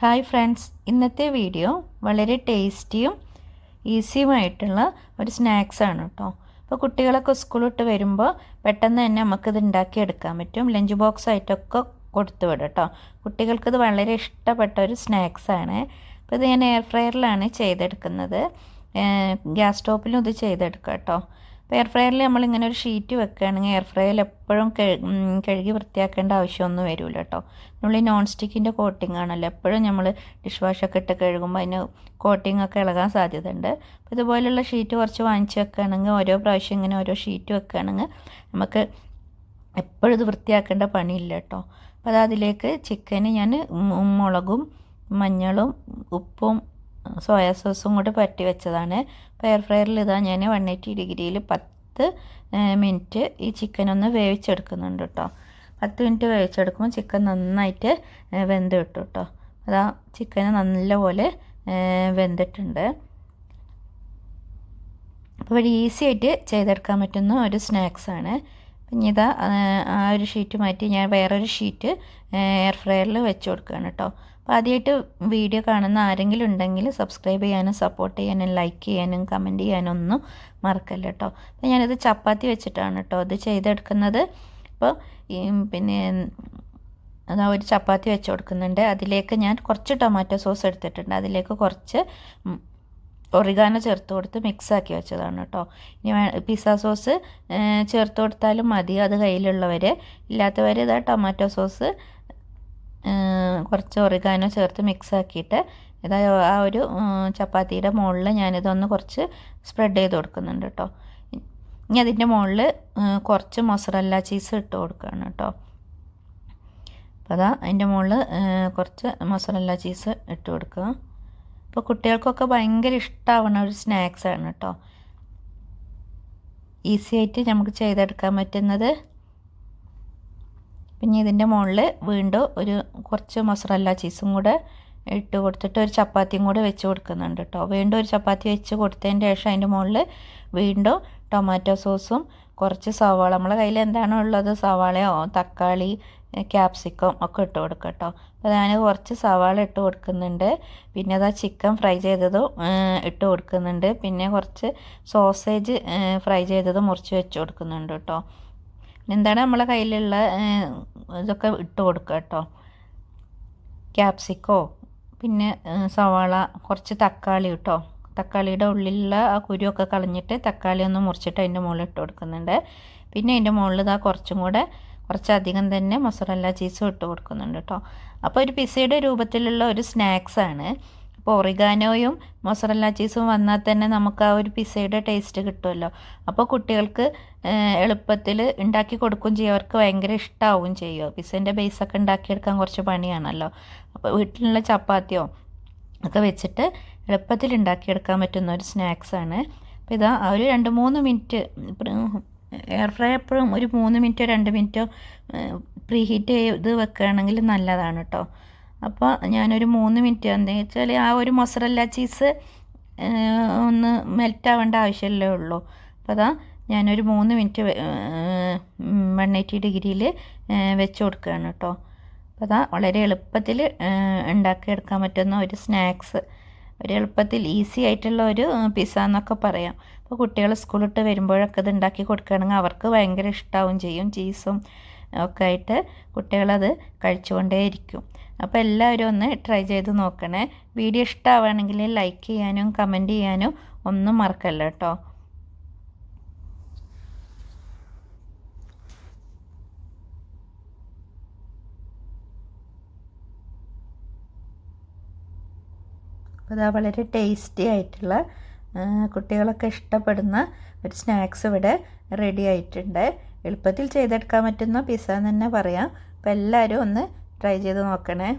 Hi friends. ഇന്നത്തെ video വളരെ ടേസ്റ്റിയും ഈസിയുമായിട്ടുള്ള ഒരു സ്നാക്സ് ആണ് കേട്ടോ. അപ്പോൾ കുട്ടികളൊക്കെ സ്കൂളിട്ട് വരുമ്പോൾ പെട്ടെന്ന് തന്നെ നമുക്കിത് ഉണ്ടാക്കിയെടുക്കാൻ പറ്റും. ലഞ്ച് ബോക്സ് ആയിട്ടൊക്കെ കൊടുത്തു വിടും കേട്ടോ. കുട്ടികൾക്കിത് വളരെ ഇഷ്ടപ്പെട്ട ഒരു സ്നാക്സാണ് അപ്പോൾ ഇത് ഞാൻ എയർ ഫ്രയറിലാണ് ചെയ്തെടുക്കുന്നത്. ഗ്യാസ് സ്റ്റോപ്പിലും ഇത് ചെയ്തെടുക്കാം കേട്ടോ. അപ്പോൾ എയർ ഫ്രയറിൽ നമ്മളിങ്ങനെ ഒരു ഷീറ്റ് വെക്കുകയാണെങ്കിൽ എയർ ഫ്രയറിൽ എപ്പോഴും കഴുകി വൃത്തിയാക്കേണ്ട ആവശ്യമൊന്നും വരില്ല കേട്ടോ നമ്മൾ ഈ നോൺ സ്റ്റിക്കിന്റെ കോട്ടിംഗ് ആണല്ലോ. എപ്പോഴും നമ്മൾ ഡിഷ് വാഷൊക്കെ ഇട്ട് കഴുകുമ്പോൾ അതിന് കോട്ടിംഗ് ഒക്കെ ഇളകാൻ സാധ്യതയുണ്ട്. അപ്പോൾ ഇതുപോലുള്ള ഷീറ്റ് കുറച്ച് വാങ്ങിച്ച് വെക്കുകയാണെങ്കിൽ ഓരോ പ്രാവശ്യം ഇങ്ങനെ ഓരോ ഷീറ്റ് വെക്കുകയാണെങ്കിൽ നമുക്ക് എപ്പോഴും ഇത് വൃത്തിയാക്കേണ്ട പണിയില്ല കേട്ടോ അപ്പോൾ അത് അതിലേക്ക് ചിക്കന് ഞാൻ മുളകും മഞ്ഞളും ഉപ്പും സോയാ സോസും കൂടി പറ്റി വെച്ചതാണ്. അപ്പോൾ എയർ ഫ്രയറിൽ ഇതാ ഞാൻ വൺ എയ്റ്റി ഡിഗ്രിയിൽ പത്ത് മിനിറ്റ് ഈ ചിക്കൻ ഒന്ന് വേവിച്ചെടുക്കുന്നുണ്ട് കേട്ടോ പത്ത് മിനിറ്റ് വേവിച്ചെടുക്കുമ്പോൾ ചിക്കൻ നന്നായിട്ട് വെന്ത് കിട്ടും കേട്ടോ അതാ ചിക്കന് നല്ലപോലെ വെന്തിട്ടുണ്ട്. അപ്പോൾ ഈസി ആയിട്ട് ചെയ്തെടുക്കാൻ പറ്റുന്ന ഒരു സ്നാക്സാണ് പിന്നെ ഇതാ ആ ഒരു ഷീറ്റ് മാറ്റി ഞാൻ വേറൊരു ഷീറ്റ് എയർ ഫ്രയറിൽ വെച്ച് കൊടുക്കുകയാണ് കേട്ടോ. അപ്പോൾ ആദ്യമായിട്ട് വീഡിയോ കാണുന്ന ആരെങ്കിലും ഉണ്ടെങ്കിൽ സബ്സ്ക്രൈബ് ചെയ്യാനും സപ്പോർട്ട് ചെയ്യാനും ലൈക്ക് ചെയ്യാനും കമന്റ് ചെയ്യാനും ഒന്നും മറക്കല്ല കേട്ടോ. അപ്പോൾ ഞാനിത് ചപ്പാത്തി വെച്ചിട്ടാണ് കേട്ടോ ഇത് ചെയ്തെടുക്കുന്നത്. അപ്പോൾ പിന്നെ അതാ ഒരു ചപ്പാത്തി വെച്ച് കൊടുക്കുന്നുണ്ട്. അതിലേക്ക് ഞാൻ കുറച്ച് ടൊമാറ്റോ സോസ് എടുത്തിട്ടുണ്ട്. അതിലേക്ക് കുറച്ച് ഒറിഗാനോ ചേർത്ത് കൊടുത്ത് മിക്സാക്കി വെച്ചതാണ് കേട്ടോ. ഇനി പിസ്സ സോസ് ചേർത്ത് കൊടുത്താലും മതി. അത് കയ്യിലുള്ളവർ ഇല്ലാത്തവർ ഇതാ ടൊമാറ്റോ സോസ് കുറച്ച് ഒറിഗാനോ ചേർത്ത് മിക്സ് ആക്കിയിട്ട് ഇതാ ആ ഒരു ചപ്പാത്തിയുടെ മുകളിൽ ഞാനിതൊന്ന് കുറച്ച് സ്പ്രെഡ് ചെയ്ത് കൊടുക്കുന്നുണ്ട് കേട്ടോ. ഇനി അതിന്റെ മുകളിൽ കുറച്ച് മൊസറല്ല ചീസ് ഇട്ട് കൊടുക്കുകയാണ് കേട്ടോ. അപ്പോൾ അതാ അതിന്റെ മുകളിൽ കുറച്ച് മൊസറല്ല ചീസ് ഇട്ട് കൊടുക്കുക. അപ്പോൾ കുട്ടികൾക്കൊക്കെ ഭയങ്കര ഇഷ്ടമാവുന്ന ഒരു സ്നാക്സാണ് കേട്ടോ ഈസി ആയിട്ട് നമുക്ക് ചെയ്തെടുക്കാൻ പറ്റുന്നത്. പിന്നെ ഇതിന്റെ മുകളിൽ വീണ്ടും ഒരു കുറച്ച് മൊസറല്ല ചീസും കൂടെ ഇട്ട് കൊടുത്തിട്ട് ഒരു ചപ്പാത്തിയും കൂടെ വെച്ച് കൊടുക്കുന്നുണ്ട് കേട്ടോ വീണ്ടും ഒരു ചപ്പാത്തി വെച്ച് കൊടുത്തതിന് ശേഷം അതിന്റെ മുകളിൽ വീണ്ടും ടൊമാറ്റോ സോസും കുറച്ച് സവാള. നമ്മളെ കയ്യിൽ എന്താണോ ഉള്ളത്? സവാളയോ തക്കാളി ക്യാപ്സിക്കം ഒക്കെ ഇട്ട് കൊടുക്കുക കേട്ടോ അപ്പോൾ ഞാൻ കുറച്ച് സവാള ഇട്ട് കൊടുക്കുന്നുണ്ട്. പിന്നെ അതാ ചിക്കൻ ഫ്രൈ ചെയ്തതും ഇട്ട് കൊടുക്കുന്നുണ്ട്. പിന്നെ കുറച്ച് സോസേജ് ഫ്രൈ ചെയ്തത് മുറിച്ച് വെച്ച് കൊടുക്കുന്നുണ്ട് കേട്ടോ. എന്താണ് നമ്മളെ കയ്യിലുള്ള ഇതൊക്കെ ഇട്ട് കൊടുക്കുക കേട്ടോ. ക്യാപ്സിക്കോ പിന്നെ സവാള കുറച്ച് തക്കാളി കേട്ടോ. തക്കാളിയുടെ ഉള്ളിലുള്ള ആ കുരുവൊക്കെ കളഞ്ഞിട്ട് തക്കാളി ഒന്ന് മുറിച്ചിട്ട് അതിന്റെ മുകളിൽ ഇട്ട് കൊടുക്കുന്നുണ്ട്. പിന്നെ അതിന്റെ മുകളിൽ ഇതാ കുറച്ചും കൂടെ കുറച്ചധികം തന്നെ മൊസറല്ല ചീസും ഇട്ട് കൊടുക്കുന്നുണ്ട് കേട്ടോ. അപ്പോൾ ഒരു പിസയുടെ രൂപത്തിലുള്ള ഒരു സ്നാക്സാണ് അപ്പോൾ ഒറിഗാനോയും മൊസറല്ല ചീസും വന്നാൽ തന്നെ നമുക്ക് ആ ഒരു പിസയുടെ ടേസ്റ്റ് കിട്ടുമല്ലോ. അപ്പോൾ കുട്ടികൾക്ക് എളുപ്പത്തിൽ ഉണ്ടാക്കി കൊടുക്കുകയും ചെയ്യും. അവർക്ക് ഭയങ്കര ഇഷ്ടമാവുകയും ചെയ്യും. പിസേന്റെ ബേസൊക്കെ ഉണ്ടാക്കിയെടുക്കാൻ കുറച്ച് പണിയാണല്ലോ. അപ്പോൾ വീട്ടിലുള്ള ചപ്പാത്തിയോ ഒക്കെ വെച്ചിട്ട് എളുപ്പത്തിൽ ഉണ്ടാക്കിയെടുക്കാൻ പറ്റുന്ന ഒരു സ്നാക്സാണ് അപ്പോൾ ഇതാ ഒരു രണ്ട് മൂന്ന് മിനിറ്റ് എയർ ഫ്രൈ എപ്പോഴും ഒരു മൂന്ന് മിനിറ്റോ രണ്ട് മിനിറ്റോ പ്രീ ഹീറ്റ് ചെയ്ത് വെക്കുകയാണെങ്കിൽ നല്ലതാണ് കേട്ടോ അപ്പോൾ ഞാനൊരു മൂന്ന് മിനിറ്റ് എന്താ വെച്ചാൽ ആ ഒരു മൊസറല്ല ചീസ് ഒന്ന് മെൽറ്റ് ആവേണ്ട ആവശ്യമല്ലേ ഉള്ളൂ. അപ്പോൾ അതാ ഞാനൊരു മൂന്ന് മിനിറ്റ് വൺ എയ്റ്റി ഡിഗ്രിയിൽ വെച്ച് കൊടുക്കുകയാണ് കേട്ടോ അപ്പോൾ അതാ വളരെ എളുപ്പത്തിൽ ഉണ്ടാക്കിയെടുക്കാൻ പറ്റുന്ന ഒരു സ്നാക്സ് ഒരു എളുപ്പത്തിൽ ഈസി ആയിട്ടുള്ള ഒരു പിസ്സ എന്നൊക്കെ പറയാം. അപ്പോൾ കുട്ടികൾ സ്കൂളിട്ട് വരുമ്പോഴൊക്കെ ഇത് ഉണ്ടാക്കി കൊടുക്കുകയാണെങ്കിൽ അവർക്ക് ഭയങ്കര ഇഷ്ടമാവും ചെയ്യും ചീസും ഒക്കെ ആയിട്ട് കുട്ടികളത് കഴിച്ചുകൊണ്ടേയിരിക്കും അപ്പോൾ എല്ലാവരും ഒന്ന് ട്രൈ ചെയ്ത് നോക്കണേ. വീഡിയോ ഇഷ്ടമാവുകയാണെങ്കിൽ ലൈക്ക് ചെയ്യാനും കമന്റ് ചെയ്യാനും ഒന്നും മറക്കല്ല കേട്ടോ. അതാ വളരെ ടേസ്റ്റി ആയിട്ടുള്ള കുട്ടികളൊക്കെ ഇഷ്ടപ്പെടുന്ന ഒരു സ്നാക്സ് ഇവിടെ റെഡി ആയിട്ടുണ്ട്. എളുപ്പത്തിൽ ചെയ്തെടുക്കാൻ പറ്റുന്ന പിസ്സ എന്ന് തന്നെ പറയാം. അപ്പോൾ എല്ലാവരും ഒന്ന് ട്രൈ ചെയ്ത് നോക്കണേ.